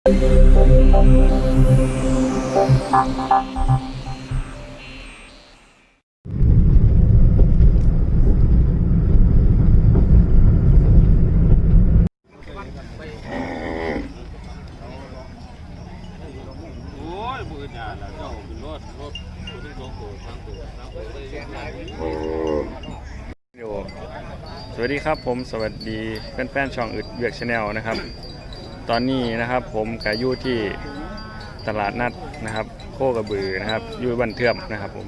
สวัสดีครับผมสวัสดีแฟนๆช่องอึดเวียกชาแนลนะครับ ตอนนี้นะครับผมกับอยู่ที่ตลาดนัดนะครับ โคกระบือนะครับอยู่บันเทือมนะครับผม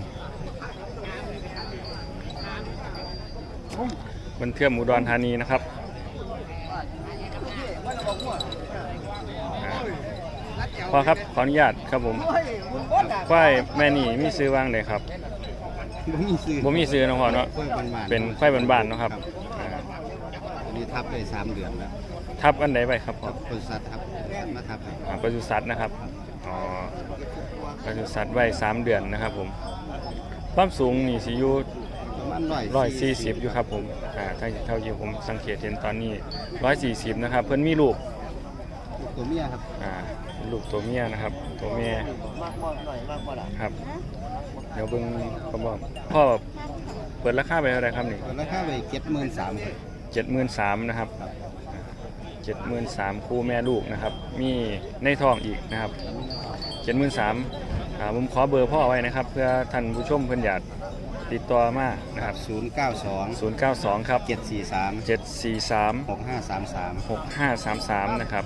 บันเทือมอุดรธานีนะครับอ่าพอครับขออนุญาตครับผมควายแม่นี่มีซื้อว่างเลยครับบ่มีซื้อผมมีซื้อเนาะพ่อเนาะกล้วยบ้านๆเป็นควายบ้านๆเนาะครับอ่าอันนี้ทับได้สามเดือนแล้ว ทับอันไหนไปครับพ่อทับบริษัททับมาทับให้อ่าปศุสัตว์นะครับอ๋อปศุสัตว์ไว้สามเดือนนะครับผมความสูงนี่สิอยู่ ประมาณร้อยร้อยสี่สิบอยู่ครับผมอ่าถ้าเท่าที่ผมสังเกตเห็นตอนนี้ร้อยสี่สิบนะครับ เพิ่นมีลูกตัวเมียครับอ่าเป็นลูกตัวเมียนะครับ ตัวเมียครับ เดี๋ยวเบิ่งผมบอกพ่อเปิดราคาไปเท่าไหร่ครับนี่ราคาไปเจ็ดหมื่นสามเจ็ดหมื่นสามนะครับ เจ็ดหมื่นสามคู่แม่ลูกนะครับ มีในท้องอีกนะครับเจ็ดหมื่นสามผมขอเบอร์พ่อไว้นะครับ เพื่อท่านผู้ชมเพิ่นอยากติดต่อมานะครับศูนย์เก้าสอง092ครับเจ็ดสี่สาม743หกห้าสามสาม6533นะครับ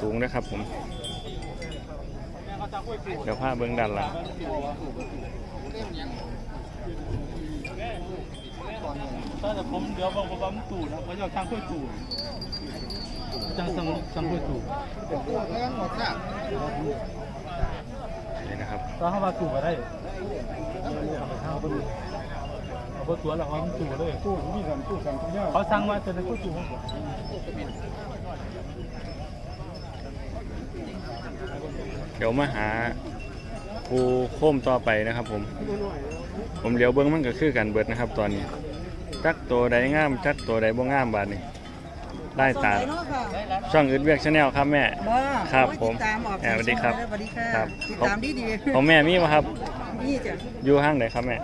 สูงนะครับผม เดี๋ยวผ้าเบื้องดันละแต่ผมเดี๋ยวบอกว่ามันตู่นะเขาจะช่างค่อยตู่ช่างช่างช่างค่อยตู่นี่นะครับตอนเข้ามาตู่ก็ได้เอาไปข้าไปดูเอาไปตัวแล้วเขาตู่เลยตู่มีกันตู่กันทุกอย่างเขาสั่งมาจะได้ค่อยตู่เดี๋ยวมาหาภูโค้มต่อไปนะครับผม ผมเดี๋ยวเบิ้งมันก็คือกันเบิดนะครับตอนนี้ จักตัวใดงามจักตัวใดบ่งามบาดนี้ได้ตามส่งไปเนาะค่ะช่องอึดเวียกชาแนลครับแม่บ่ครับโอ้ยผมติดตามออกแหมสวัสดีครับสวัสดีค่ะครับติดตามดีดีของแม่มีบ่ครับนี่จ้ะอยู่ห้างไหนครับแม่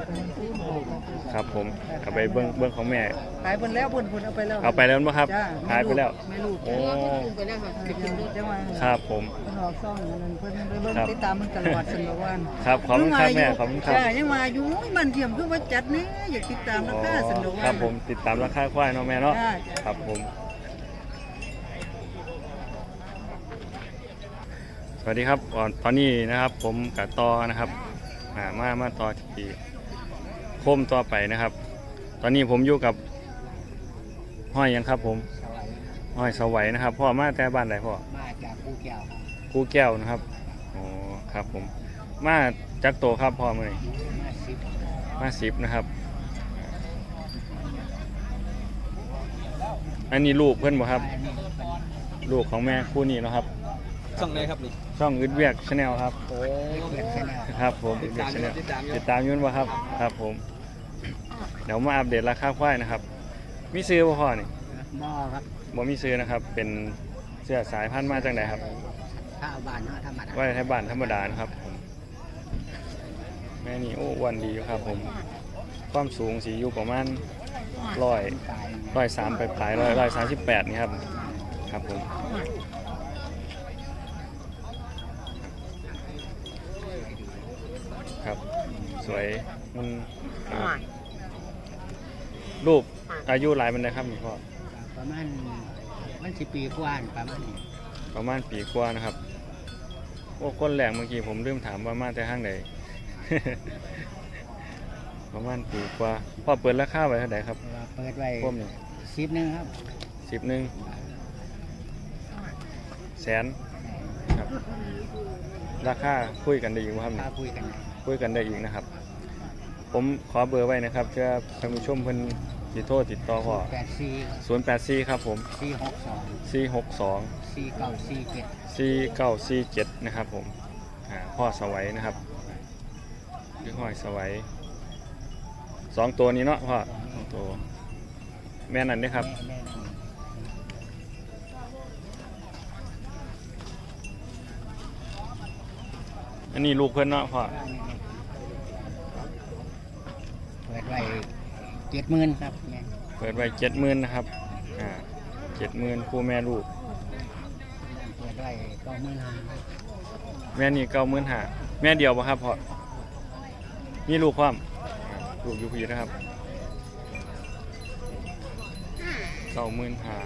ครับผมเอาไปเบิ้งเบิ้งของแม่ ขายเพิ่นแล้วเพิ่นเพิ่นเอาไปแล้วเอาไปแล้วบ่ครับจ้าขายไปแล้วแม่ลูกโอ้ไปแล้วค่ะจังหวะครับผม เพิ่นออกซ่องนั่นเพิ่นไปเบิ่งครับติดตามมันตลอดสนวันครับขอบคุณครับแม่ขอบคุณครับ จ้ายังมาอยู่โอ้ยมันเทียมคือว่าจัดแน่อยากติดตามราคาสนวัน ครับผมติดตามราคาควายเนาะแม่เนาะจ้าครับผม สวัสดีครับก่อนตอนนี้นะครับ ผมกับต่อนะครับอ่ามามาต่อที่ โคมต่อไปนะครับ ตอนนี้ผมอยู่กับห้อยยังครับผมห้อยสวัยนะครับ พ่อมาแต่บ้านไหนพ่อมาจากภูแก้วกูแก้วนะครับอ๋อครับผม มาจักโตครับพ่อมื่อนี้มาสิบมาสิบนะครับ อันนี้ลูกเพื่อนบ่ครับลูกของแม่คู่นี้เนาะครับ ช่องไหนครับนี่ช่องอึดเวียกชาแนลครับโอ้ยเกิดแค่แนวครับผมติดตามอยู่ Channel ติดตามอยู่ติดตามอยุ่นบ่ครับครับผม เดี๋ยวมาอัปเดตราคาควายนะครับ มีซื้อบ่พ่อนี่หม้อครับบ่มีซื้อนะครับ เป็นเสื้อสายพันธุ์มาจากไหนครับข้าวบ้านเนาะธรรมดาไว้ไทยบ้านธรรมดานะครับผมแม่นี่โอ้อ้วันดีอยู่ครับ ผม ความสูงสีอยู่ประมาณร้อยตายร้อยสามไปปลายร้อยร้อยสามสิบแปดนี่ครับ ครับผม สวยมันอ่าลูกอายุหลายมันนะครับนี่พ่อประมาณมันสิปีกว่านี่ประมาณนี้ประมาณปีกว่านะครับโอ้ก้นแหลงเมื่อกี้ผมลืมถามว่ามาแต่ห้างไหน ประมาณปีกว่าพ่อเปิดราคาไว้เท่าไหร่ครับเปิดไว้พ่มนี่สิบหนึงครับสิบหนึ่งแสนครับ ราคาคุยกันได้อีกบ่ครับถ้านี่คุยกัน คุยกันได้อีกนะครับ ผมขอเบอร์ไว้นะครับเพื่อท่านผู้ชมเพิ่นติดโทษติดต่อพ่อแปดสี่084ครับผม สี่หกสอง462สองสี่เก้าสี่เจ็ดสี่เก้าสี่เจ็ดนะครับผมอ่าพ่อสวัยนะครับยี่ห้อยสวัยสองตัวนี้เนาะพ่อสองตัวแม่นั่นเด้อครับอันนี้ลูกเพื่อนเนาะพ่อ เปิดไว้เจ็ดหมื่นครับแม่เปิดไว้เจ็ดหมื่นนะครับอ่าเจ็ดหมื่นคู่แม่ลูก เปิดไว้เก้าหมื่นห้าแม่นี่เก้าหมื่นห้าแม่เดียวป่ะครับพ่อมีลูกความอ่าลูกอยู่พีนะครับเก้าหมื่นห้า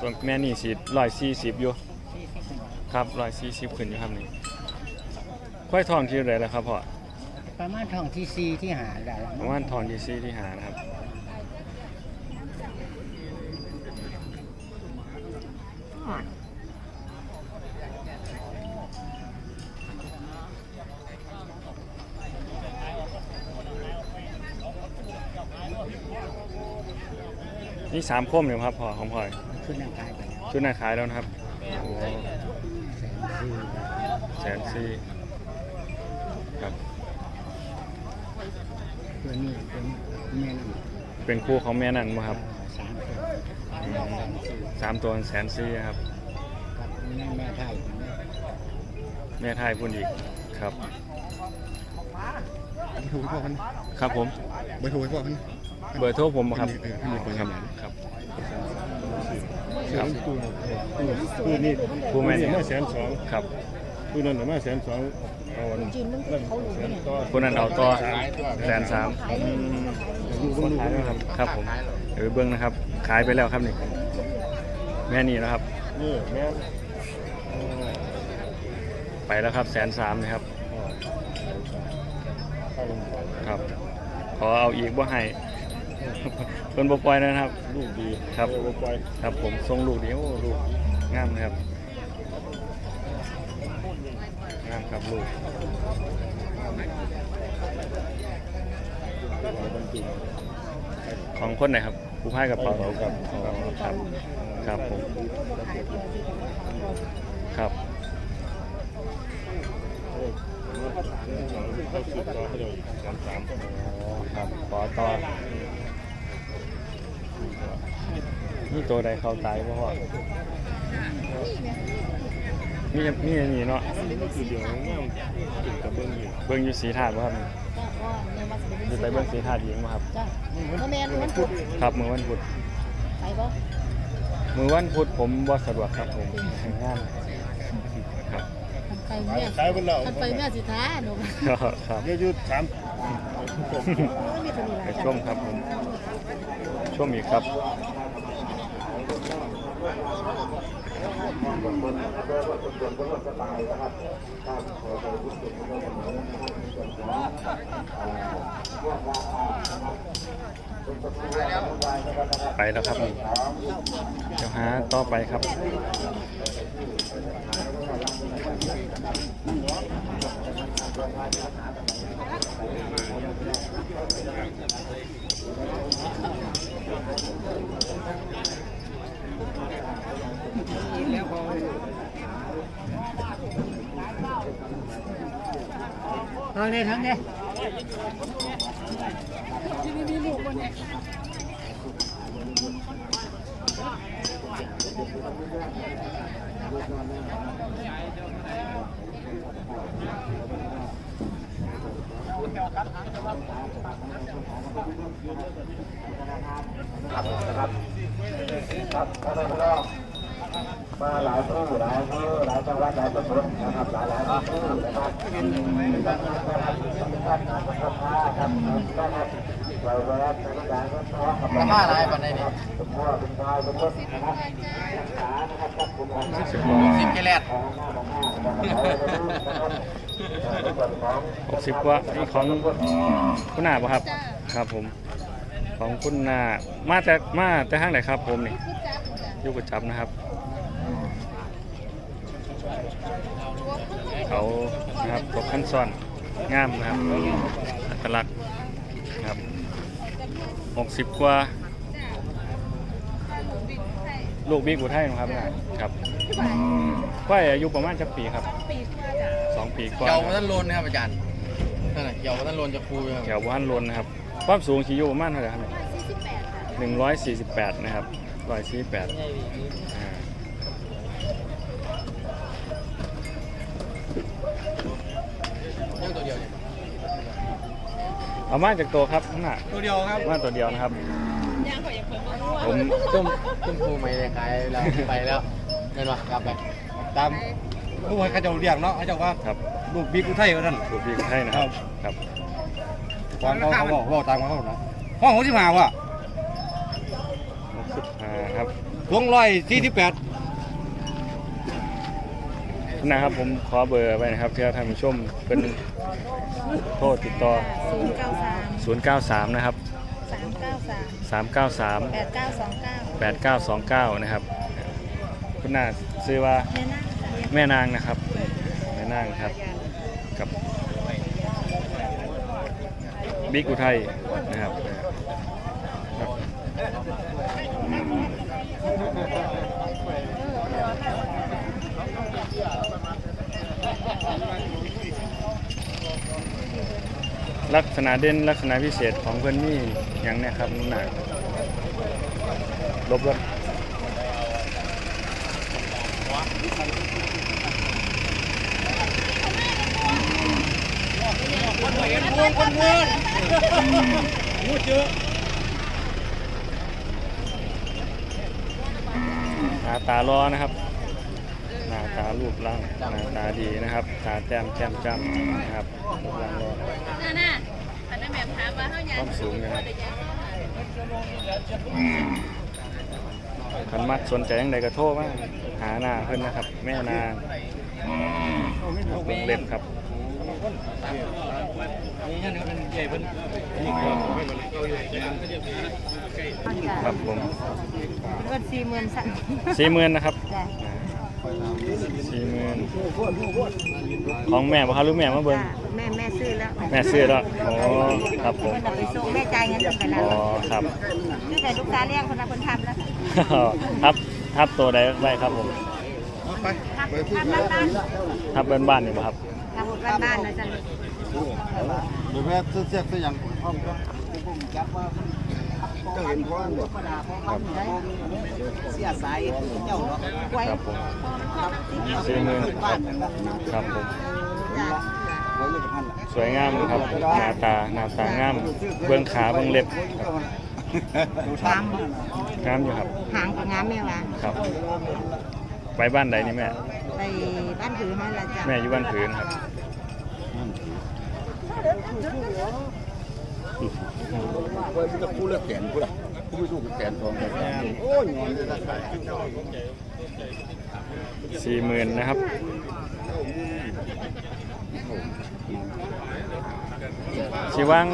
ตัวแม่นี่สิร้อยสี่สิบอยู่ครับร้อยสี่สิบขึ้นอยู่ครับนี่ควายทองที่ไหนแล้วครับพ่อ ประมาณทองที่สี่ที่หาได้แล้วประมาณทองที่สี่ที่หานะครับ นี่สามคมเลยครับพ่อของพ่อยชุดร่างกายไปแล้วชุดหน้าขายแล้วนะครับโอ้แสนสี่แสนสี่ครับ ตัวนี้เป็นแม่นเป็นคู่ของแม่นั่นมั้ครับสามตัวอืมสามตัวแสนสี่ครับกับแม่แม่ไทยแม่ทายพุ่นอีกครับถูกพ่อพันครับผมเบอร์โทรให้พ่อพันเบอร์โทรผมบ่ครับเออให้มีคนครับครับครับตู้ตู้นี่คู่แม่นี่มาแสนสองครับ ตู้นั้นมาแสนสองเอาวันแสนต่อคนนั้นเอาต่อแสนสามอืมคนขายนะครับครับผมเออเบิ้งนะครับ ขายไปแล้วครับนี่แม่นี่นะครับ นี่แม่ไปแล้วครับแสนสามนะครับครับ ขอเอาอีกบ่ให้เพิ่นบ่ปล่อยนะครับ ลูกดีครับ เออไปครับผมทรงลูกเดียวลูกงามนะครับ งามครับลูกของคนไหนครับผู้พายกระเป๋าครับครับครับผมครับเขาสืบต่อให้เราอีกแสนสามอ๋อครับขอต่อนี่ตัวใดเข้าตายเพราะว่า มีมีอันนี้เนาะคือเดี๋ยวงามติดกับเบิ้งอยู่เบิ่งอยู่สีถาดบ่ครับนี่อยู่ไปเบิ่งสีถาดหญิงบ่ครับ จ้ะพ่อแม่นวันพุธครับมือวันพุธไปบ่มือวันพุธผมบ่สะดวกครับผมงานครับไปแม่ขายเป็นเราคันไปแม่สิท้าหนูครับเยอะยุดสามมีตัวนี้หไปลายชมครับผมชมอีกครับ ไปแล้วครับ เดี๋ยวหาต่อไปครับ ทั้งนี้ทั้งนี้าหลายผู้หลายผู้หลายจังหวัดหลายตำบลนะครับหลายหลายผู้นะครับเป็นการงานนะครับเป็นการงานของพระครับนะครับเราแวะในการก็ท้อกับ มาหลายปันนี้ สมพ่อเป็นชายสมพ่อนะครับรักษานะครับจับกุมของนะครับ สิบกิโล ของหน้าของหน้านะครับในส่วนของ หก สิบกว่านี่ของคุณนาป่ะครับครับผม ของคุณนามาแต่มาแต่ห้างไหนครับผมนี่อยุกจับนะครับ เขานะครับตกขั้นซ้อนงามนะครับอัตลักษณ์ครับหกสิบกว่าลูกบิ๊กอุทัยนะครับนะครับก็อายุประมาณจักปีครับสองปีกว่าเกี่ยวนะคมารับท่านโลนนะครับอาจารย์ แเกี่ยวกับท่านโลนจะคูเลยครับแถวบ้านลนนะครับ ความสูงขี่อยู่ประมาณเท่าไหร่ครับหนึ่งร้อยสี่สิบแปดนะครับร้อยสี่แปดย่าม่อามาจากตัวครับน้าตัวเดียวครับมาตัวเดียวนะครับยางขออย่าเพิ่ร่วผม จุ่มจุ่มคูไม่ได้ขายแล้วไปแล้วเดินมากลับไปตาม ผู้ให้เขาเจ้าเรียกเนาะเขาเจ้าว่าครับลูกบิ๊กอุทัยว่าท่านดูพี่ให้นะครับครับความเขาเขาบอกว่าตามเขาเนาะห้องหัวที่มาว่ะสิบห้าครับทวงร้อยสี่สิบแปดนะครับผมขอเบอร์ไว้นะครับเพื่อท่านผู้ชมเป็นโทษติดต่อ ศูนย์เก้าสาม093 นะครับ สามเก้าสาม393 แปดเก้าสองเก้า8929 นะครับ คุณน่าซื้อว่าแม่นั่งจ้ะ แม่นางนะครับ แม่นางครับ กับบิ๊กอุทัยนะครับลักษณะเด่นลักษณะพิเศษของเพื่อนนี่อย่างเนี้ยครับน้ำหนักลบ รถหน้าตาล้อนะครับหน้าตารูปร่างหน้าตาดีนะครับ ตาแต้มแก้มจ้ำนะครับรูปร่างล้อนั่นน่ะอันนั้นแบบถามว่าเขาอยาความสูงนะครับคันมักสนใจยังใดก็โทรมาหาหน้าเพิ่นนะครับ แม่นางวงเล็บครับ นี่ท่านก็เป็นใหญ่เพิ่นครับผมเงินสี่หมื่นสั่งสี่หมื่นนะครับจ้ะสี่หมื่นของแม่บ่ครับหรือแม่มาเบิ่งแม่แม่ซื้อแล้วแม่ซื้อแล้วอ๋อครับผมมันเอาไปส่งแม่จ่ายเงินไปแล้อ๋วอครับ คือแต่ลูกค้าเรียกคนละคนทำแล้วครับครับตัวใดไว้ครับผมไปทำทำบ้านบ้านครับเบิ้นบ้านนี่บ่ครับทำ บ้านบ้านนะจ๊ะหรือแม่เสื้อเสื้อเสื้อยังพร้อมก็เจ้าเห็นพร้อมบ่ครับเสียสายเจ้าเนาะไว้ครับผมสี่หมื่นครับครับผมสวยงามครับหน้าตาหน้าตางามเบื้องขาเบื้องเล็บงามงามอยู่ครับหางกับงามแม่วะครับ ไปบ้านใดนี่แม่ไปบ้านถือให้ละจ้ะแม่อยู่บ้านผืนครับ ไว้จะคู่เลือกแขนคู่ละคู่ไม่สู้กับแขนทองโอ้ยงอนเลยนะสี่หมื่นนะครับสิว่าง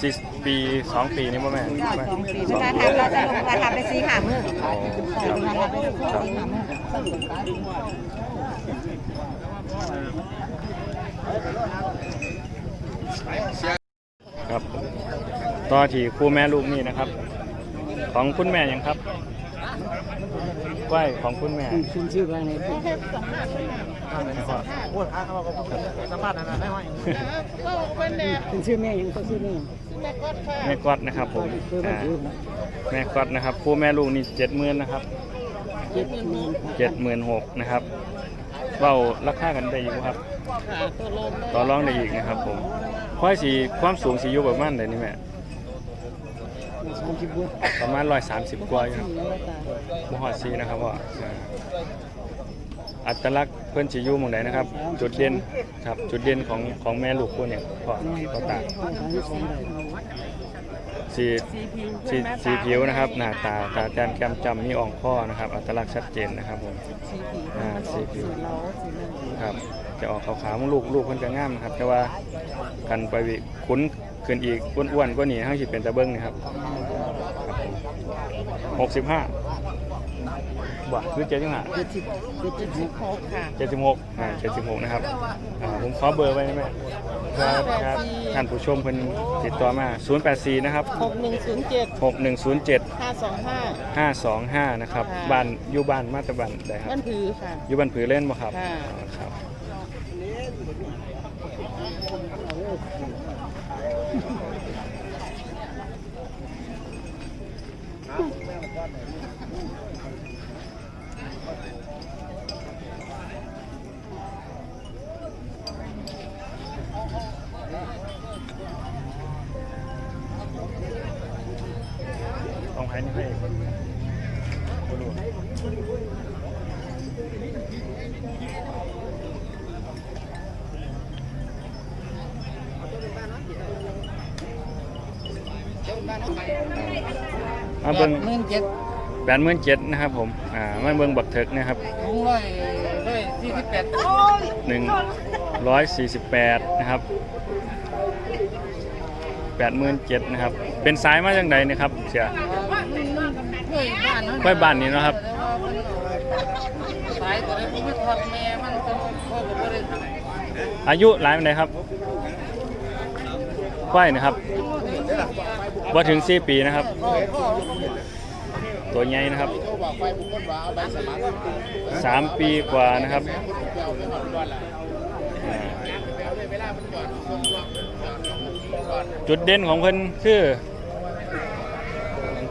สี่ปีสองปีนี่ป่ะแม่จ้ะสองปีเวลาทำเราจะลงมาทำไปสี่ขามืออ๋อจ้ะครับเวลาทำไปสี่ขามือครับ ต่อที่คู่แม่ลูกนี่นะครับ ของคุณแม่ยังครับไหวของคุณแม่ชื่อชื่อว่าไงสัมภาษณ์นะได้ไหมเป็นชื่อแม่ยังเขาชื่อแม่แม่ก๊อตนะครับผมอ่าแม่ก๊อตนะครับคู่แม่ลูกนี่เจ็ดหมื่นนะครับเจ็ดหมื่นเจ็ดหมื่นหกนะครับเว้าราคากันได้อีกบ่ครับต่อรองได้อีกนะครับผมค่อยสีความสูงสีอยู่ประมาณไหนนี่แม่ สามสิบบวประมาณร้อยสามสิบกว่าอยู่ครับบ่ฮอดซีนะครับว่าอัตลักษณ์เพิ่อนสิยูมองใดนนะครับ จุดเด่นครับจุดเด่นของของแม่ลูกคู่เนี่ยก็ก็ต่างสามสิบสองได้สีสีสีผิวนะครับ หน้าตาตาแต้มแก้มจำมีอ่องข้อนะครับ อัตลักษณ์ชัดเจนนะครับผมสีผิวครับ จะออกขาวๆมันลูกลูกเพิ่นจะงามนะครับแต่ว่ากันไปวิคุ้น ขึ้นอีกอ้วนๆกว่านี้ทั้งสิเป็นตะเบิ้งนะครับหกสิบห้าบ่คือเจ็ดสิบห้าเจ็ดสิบเจ็ดสิบหกค่ะเจ็ดสิบหกอ่าเจ็ดสิบหกนะครับอ่าผมขอเบอร์ไว้ได้ไหมเพื่อครับท่านผู้ชมเพิ่นติดต่อมา 084 นะครับหกหนึ่งศูนย์เจ็ด6107ห้าสองห้า525 นะครับค่ะบ้านอยู่บ้านมาตรบ้านใดครับบ้านผือค่ะอยู่บ้านผือเล่นบ่ครับค่ะอ๋อครับ มาเบิ่งหมื่นเจ็ดแปดหมื่นเจ็ดนะครับผมอ่ามาเบิ่งบักเถิกนะครับลุงร้อยร้อยสี่สิบแปดหนึ่งร้อยสี่สิบแปดนะครับแปดหมื่นเจ็ดนะครับ เป็นสายมาจากไหนนะครับเสียเฮ้ยบ้านนั้นค่อยบ้านนี้เนาะครับสายตัวนี้มันทำแม่มันก็พ่อก็ไม่ได้ทำอายุหลายปานใดครับควายนะครับ ว่าถึง4ปีนะครับ ตัวใหญ่นะครับ3ปีกว่านะครับจุดเด่นของเพิ่นคือ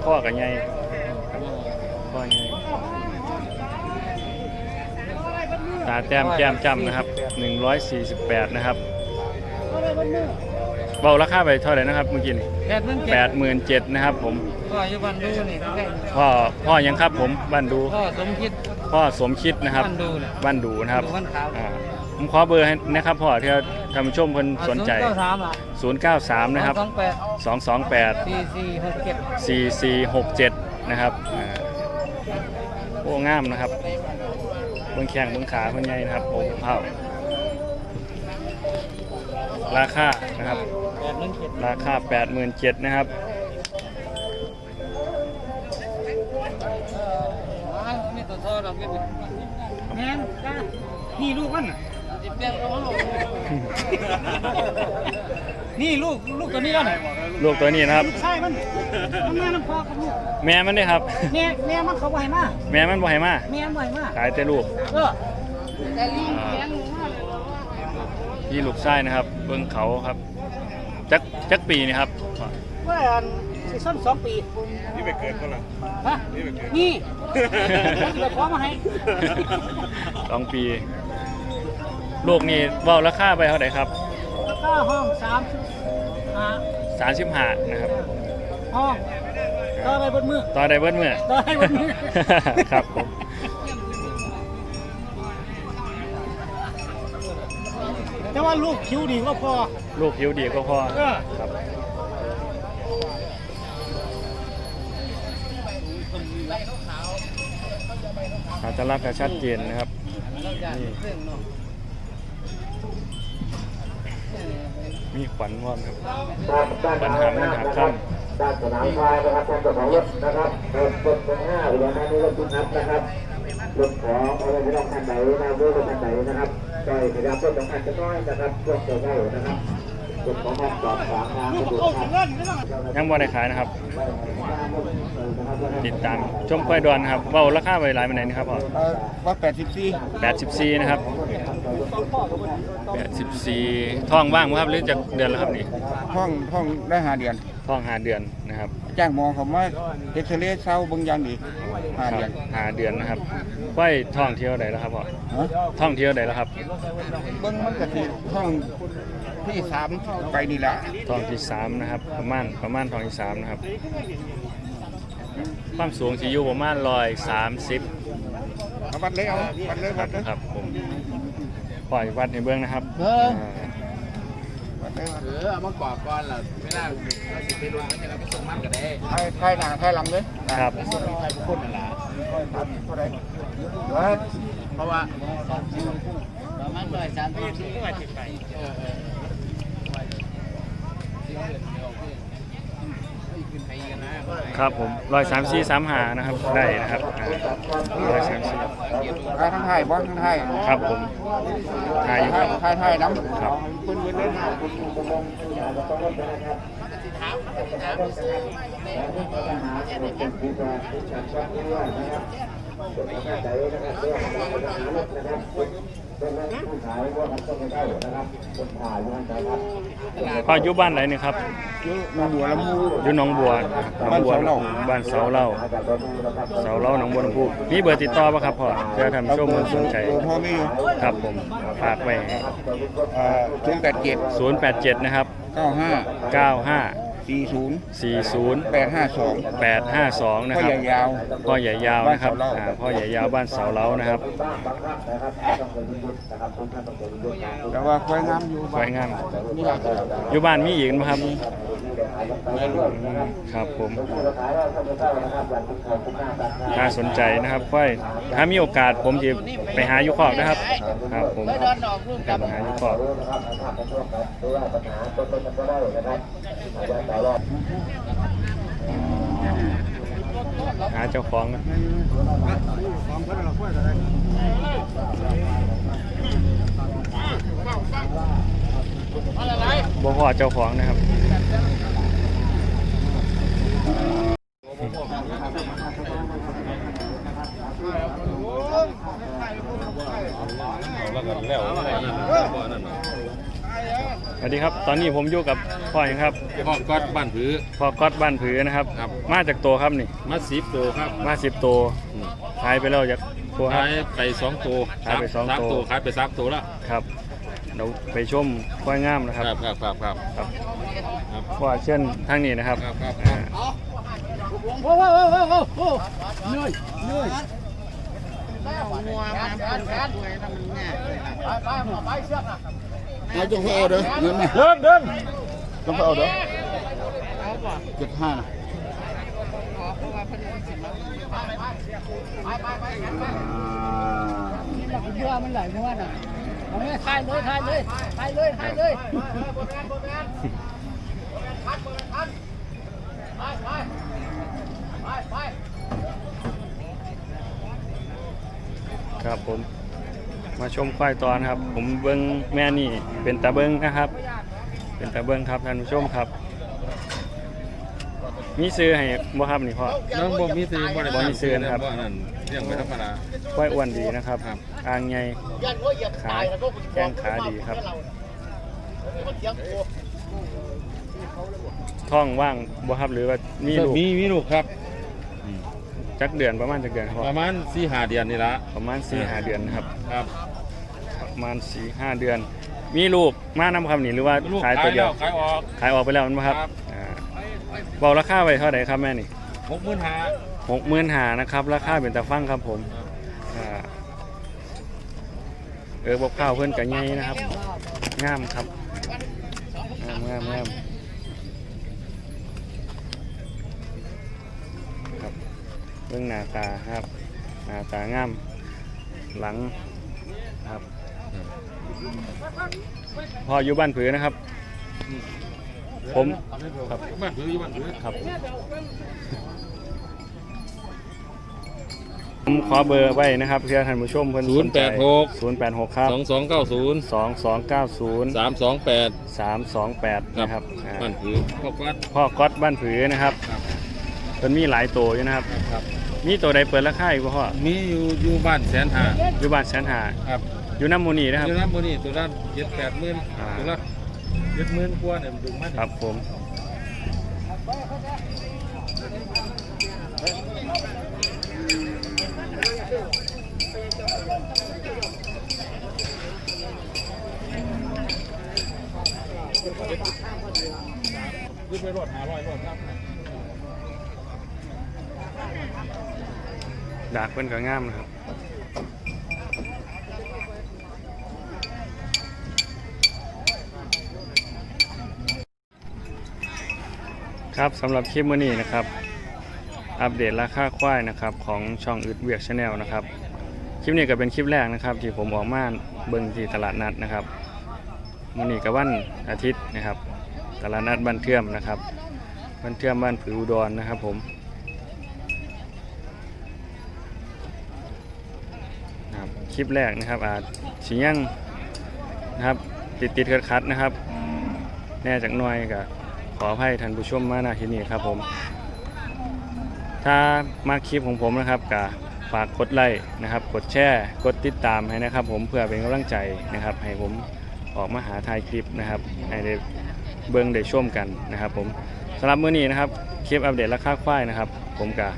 ข้อกับใหญ่ข้อใหญ่ตาแต้มแก้มจำนะครับ 148 นะครับ เบาราคาไปเท่าไหร่นะครับเมื่อกี้นี่แปดหมื่นเจ็ด87,000นะครับผมพ่ออยู่บ้านดูนี่ใกล้พ่อพ่อยังครับผมบ้านดูๆพ่อสมคิดพ่อสมคิดนะครับบ้านดูเนี่ยบ้านดูนะครับบ้านขาวอ่าผมขอเบอร์ให้นะครับพ่อที่ท่านผู้ชมเพิ่นสนใจเก้าสามอะ093 นะครับสองแปด228สี่สี่หกเจ็ด4467 นะครับอ่าโอ้งามนะครับเบื้องแข้งเบื้องขาเบื้องใหญ่นะครับโอ้เผาราคานะครับ แปดหมื่นเจ็ดราคา87,000นะครับนี่ตัวทอเราเป็นแม่นจ้านี่ลูกมันสิเปลี่ยนเอาลูกนี่ลูกลูกตัวนี้กันลูกตัวนี้นะครับใช่มันมันแม่น้ำพอกับลูกแม่มันด้วยครับแม่แม่มันเขาไหวมากแม่มันบ่ให้มาแม่ไหวมากขายแต่ลูกเออแต่ลิงเลี้ยงพี่ลูกไส้นะครับ เบื้องเขาครับ จักจักปีนี่ครับว่าอันซีซั่นสองปีนี่ไปเกิดก็ละฮะนี่ผมจะขอมาให้สองปีลูกนี่เว่าราคาไปเท่าไหร่ครับแล้วก็ห้องสามห้าสามสิบห้านะครับห้องต่อไปบนมือต่อได้เบิ้ลเมื่อต่อให้บนมือครับผม แต่ว่าลูกคิ้วดีก็พอ ลูกผิวดีก็พอเออ ครับ อาจจะรับกระชัดเจนนะครับ นี่ มีขวัญว่อนครับด้านหน้านะครับด้านสนามพายนะครับท่านเจ้าของรถนะครับรถรถตรงหน้าหรือว่านี่รถทุกนัดนะครับรถของอะไรที่ต้องคันไหนนะเบอร์คันไหนนะครับ จอยขยับรถสองคันจะน้อยนะครับรถเจ้าเจ้านะครับรถของห้องจอดขวางทางสะดวกครับยังบ่ได้ขายนะครับ ติดตามชมควายดอนนะครับเว้าราคาไว้หลายปานใดนะครับพ่อว่าแปดสิบสี่84นะครับ84ท้องว่างบ่ครับหรือจะเดือนแล้วครับนี่ห้องห้องได้หาเดือนท้องห้าเดือนนะครับ จ้างหมอเขามาเอ็กซเรย์เศร้าเบางอย่างดีหาเดือนห้าเดือนนะครับควายท้องเที่ยวใดแล้วครับพ่อฮะท้องเที่ยวใดแล้วครับเบิ้งมันก็สิห้องที่สามไปนี่แหละท้องที่สามนะครับประมาณประมาณท้องที่สามนะครับความสูงสิอยู่ประมาณ130เอาวัดเลยเอาวัดเลยวัดเลยครับผมปล่อยวัดในเบื้องนะครับเออาวัด เลยวัดเออเอามากรอบก่อนล่ะไม่น่าเราสิไปลุ้นไม่ใช่เราไปส่งมันก็ได้ไทยไทยหน้าไทยหลังเลยครับใครเป็นคนนั่นล่ะเท่าไหร่เฮ้ยเพราะว่าประมาณร้อยสามสิบสี่เออเออ ครับผมร้อยสามสี่สามหานะครับได้นะครับร้อยสามสี่ไทยทั้งไทยบอลทั้งไทยครับผมถ่ายอยู่ไทคยรับไทยไทยน้ำครับคุณเงินเล่น พ่ออยู่บ้านไหนนี่ครับอยู่หนองบัวลำพูอยู่หนองบัวหนองบัวบ้านเสาเหล้าบ้านเสาเล่าเสาเล่าหนองบัวลำพูมีเบอร์ติดต่อป่ะครับพ่อเพื่อทำชมสนใจพ่อไม่อยู่ครับผมฝากไว้ศูนย์แปดเจ็ด087นะครับเก้าห้า95 สี่ศูนย์40 แปดห้าสอง852 นะพ่อครับใหญ่ยาว พ่อใหญ่ยาวนะครับบ้านเสาเล้าอ่าพ่อใหญ่ยาวบ้านเสาเล้านะครับแต่ว่าควายงามอยู่สวยงาม นี่ราคาอยู่บ้านมีอีกไหมครับ ครับผมน่าสนใจนะครับค่อยถ้ามีโอกาสผมจะไปหาอยู่ขอกนะครับ ครับผมจะไปหาอยู่ขอก หาเจ้าของนะบ่พอเจ้าของนะครับ สวัสดีครับ ตอนนี้ผมอยู่กับพ่อยังครับพ่อก๊อตบ้านผือ พ่อก๊อตบ้านผือนะครับ ครับ มาจากตัวครับนี่ มาสิบตัวครับมาสิบตัวขายไปแล้วจากตัวครัขาบยไปสองตัวขายไปสองสามตัว ตัวขายไปสามตัวแล้วครับเราไปชมควายงามนะครับครับ ครับครับครับครับครับว่าเช่นทางนี้นะครับครับครับอ่าเอาจงเอาเด้อเงินไหมเดินเดินจงเอาเด้อเจ็ดห้านะเบื่อมันไหลเมื่อวานอะเอาเลยถ่ายเลยถ่ายเลยถ่ายเลยถ่ายเลยครับผม มาชมควายตอนครับ ผมเบิ้งแม่นี่เป็นตาเบิ้งนะครับ เป็นตาเบิ้งครับท่านผู้ชมครับ มีซื้อให้บ่ครับนี่พ่อ น้องบ่มีซื้อบ่ได้บ่มีซื้อนะครับ บ่นั่นเรื่องไม่ธรรมดา ควายอ้วนดีนะครับครับ อ่างใหญ่ขาแข้งขาดีครับ ท้องว่างบ่ครับหรือว่ามีลูกมีมีลูกครับ จักเดือนประมาณจักเดือนครับประมาณสี่ห้าเดือนนี่ละประมาณ4ีหาเดือนนะครับ ครับ ประมาณ4ีห้าเดือน มีลูกมานำครับนี่หรือว่าลูกขายขาตัยวเดีแล้ยววขายออก ขายออกไปแล้วมั้ยครับครับ อ่าบอกราคาไว้เท่าไหร่ครับแม่นี่หกหมื่นห้าหกหมื่นหานะครับ ราคาเป็นตาฟังครับผมอ่าเออบอกข้าวเพื่อนกับไงนะครับ งามครับ งามงามงามครับเรื่องหน้าตาครับ หน้าตางาม หลัง ครับพออยู่บ้านผือนะครับ ผมครับบ้านผืออยู่บ้านผือครับ ผมขอเบอร์ไว้นะครับเพื่อท่านผู้ชมเพิ่นศูนย์แปดหกศูนย์แปดหกครับสองสองเก้าศูนย์สองสองเก้าศูนย์สามสองแปดสามสองแปดนะครับอ่าบ้านผือพ่อก๊อตพ่อก๊อตบ้านผือนะครับครับเป็นมีหลายตัวอยู่นะครับครับ มีตัวใดเปิดราคาอีกบ่พ่อมีอยู่อยู่บ้านแสนหาอยู่บ้านแสนหาครับ อยู่น้ำมูนีนะครับ อยู่น้ำบนนี่ตัวละเจ็ดแปดหมื่นอ่า ตัวละเจ็ดหมื่นกว่าเนี่ยมันดึงมาครับผมดากเป็นก็งามนะครับ ครับสำหรับคลิปมื้อนี้นะครับ อัปเดตราคาควายนะครับของช่องอึดเวียกชาแนลนะครับ คลิปนี้ก็เป็นคลิปแรกนะครับ ที่ผมออกมาเบิ่งที่ตลาดนัดนะครับมื้อนี้ก็วันอาทิตย์นะครับ ตลาดนัดบ้านเทื่อมนะครับบ้านเทื่อมบ้านผืออุดรนะครับผมนะครับคลิปแรกนะครับอาจสิยังนะครับติดติดๆขัดนะครับ แน่จากหน่อยก็ ขออภัยท่านผู้ชมมาณที่นี่ครับผม ถ้ามาคลิปของผมนะครับก็ฝากกดไลค์นะครับ กดแชร์ กดติดตามให้นะครับ ผมเพื่อเป็นกำลังใจนะครับ ให้ผมออกมาหาถ่ายคลิปนะครับให้ได้เบิ่งได้ชมกันนะครับ ผมสำหรับมื้อนี้นะครับคลิปอัปเดตราคาควายนะครับ ผมก็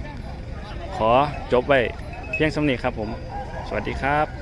ขอจบไว้เพียงสำนีครับผม สวัสดีครับ